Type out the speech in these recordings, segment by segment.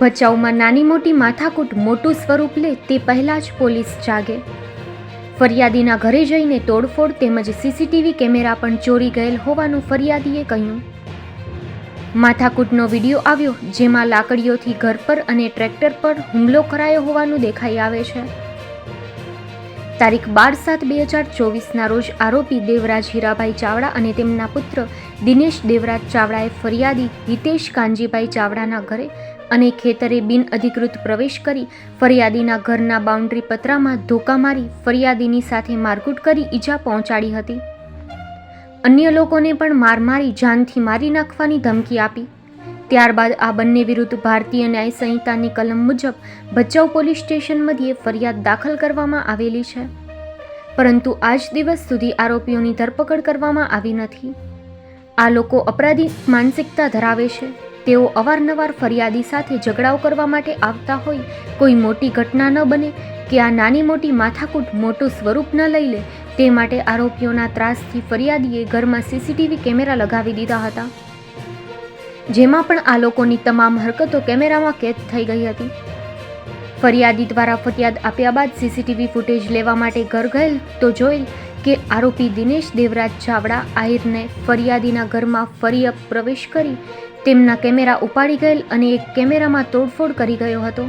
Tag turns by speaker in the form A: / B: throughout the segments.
A: ભચાઉમાં નાની મોટી માથાકૂટ મોટું સ્વરૂપ લે તે પહેલાં જ પોલીસ જાગે. ફરિયાદીના ઘરે જઈને તોડફોડ તેમજ સીસીટીવી કેમેરા પણ ચોરી ગયેલ હોવાનું ફરિયાદીએ કહ્યું. માથાકૂટનો વીડિયો આવ્યો જેમાં લાકડીઓથી ઘર પર અને ટ્રેક્ટર પર હુમલો કરાયો હોવાનું દેખાઈ આવે છે. તારીખ બાર સાત બે હજાર ચોવીસના રોજ આરોપી દેવરાજ હીરાભાઈ ચાવડા અને તેમના પુત્ર દિનેશ દેવરાજ ચાવડાએ ફરિયાદી હિતેશ કાનજીભાઈ ચાવડાના ઘરે અને ખેતરે બિનઅધિકૃત પ્રવેશ કરી ફરિયાદીના ઘરના બાઉન્ડ્રી પતરામાં ધોકા મારી ફરિયાદીની સાથે મારકૂટ કરી ઈજા પહોંચાડી હતી. અન્ય લોકોને પણ માર મારી જાનથી મારી નાખવાની ધમકી આપી. ત્યારબાદ આ બંને વિરુદ્ધ ભારતીય ન્યાય સંહિતાની કલમ મુજબ ભચાઉ પોલીસ સ્ટેશન મધ્યે ફરિયાદ દાખલ કરવામાં આવેલી છે. પરંતુ આજ દિવસ સુધી આરોપીઓની ધરપકડ કરવામાં આવી નથી. આ લોકો અપરાધી માનસિકતા ધરાવે છે. તેઓ અવારનવાર ફરિયાદી સાથે ઝઘડાઓ કરવા માટે આવતા હોય, કોઈ મોટી ઘટના ન બને કે આ નાની મોટી માથાકૂટ મોટું સ્વરૂપ ન લઈ લે, તે માટે આરોપીઓના ત્રાસથી ફરિયાદીએ ઘરમાં સીસીટીવી કેમેરા લગાવી દીધા હતા. જેમાં પણ આ લોકોની તમામ હરકતો કેમેરામાં કેદ થઈ ગઈ હતી. ફરિયાદી દ્વારા ફરિયાદ આપ્યા બાદ સીસીટીવી ફૂટેજ લેવા માટે ઘર ગયેલ તો જોયેલ કે આરોપી દિનેશ દેવરાજ ચાવડા આહિરને ફરિયાદીના ઘરમાં ફરી પ્રવેશ કરી તેમના કેમેરા ઉપાડી ગયેલ અને એક કેમેરામાં તોડફોડ કરી ગયો હતો.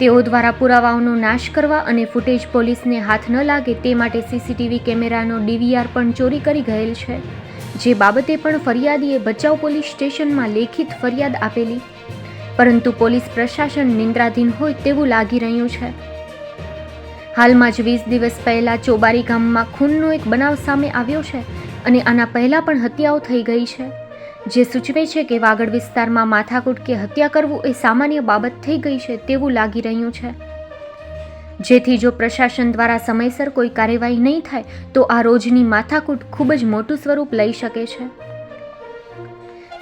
A: તેઓ દ્વારા પુરાવાઓનો નાશ કરવા અને ફૂટેજ પોલીસને હાથ ન લાગે તે માટે સીસીટીવી કેમેરાનો ડીવીઆર પણ ચોરી કરી ગયેલ છે. જે બાબતે પણ ફરિયાદીએ ભચાઉ પોલીસ સ્ટેશનમાં લેખિત ફરિયાદ આપેલી. પરંતુ પોલીસ પ્રશાસન નિંદ્રાધીન હોય તેવું લાગી રહ્યું છે. હાલમાં જ વીસ દિવસ પહેલા ચોબારી ગામમાં ખૂનનો એક બનાવ સામે આવ્યો છે અને આના પહેલાં પણ હત્યાઓ થઈ ગઈ છે. જે સૂચવે છે કે વાગડ વિસ્તારમાં માથાકૂટ કે હત્યા કરવું એ સામાન્ય બાબત થઈ ગઈ છે તેવું લાગી રહ્યું છે. જેથી જો પ્રશાસન દ્વારા સમયસર કોઈ કાર્યવાહી નહીં થાય, તો આ રોજની માથાકૂટ ખૂબ જ મોટું સ્વરૂપ લઈ શકે છે.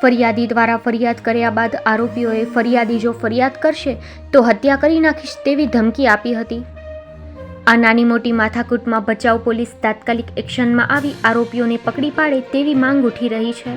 A: ફરિયાદી દ્વારા ફરિયાદ કર્યા બાદ આરોપીઓએ ફરિયાદી જો ફરિયાદ કરશે, તો હત્યા કરી નાખીશ તેવી ધમકી આપી હતી. આ નાની મોટી માથાકૂટમાં બચાવ પોલીસ તાત્કાલિક એક્શનમાં આવી આરોપીઓને પકડી પાડે તેવી માંગ ઉઠી રહી છે.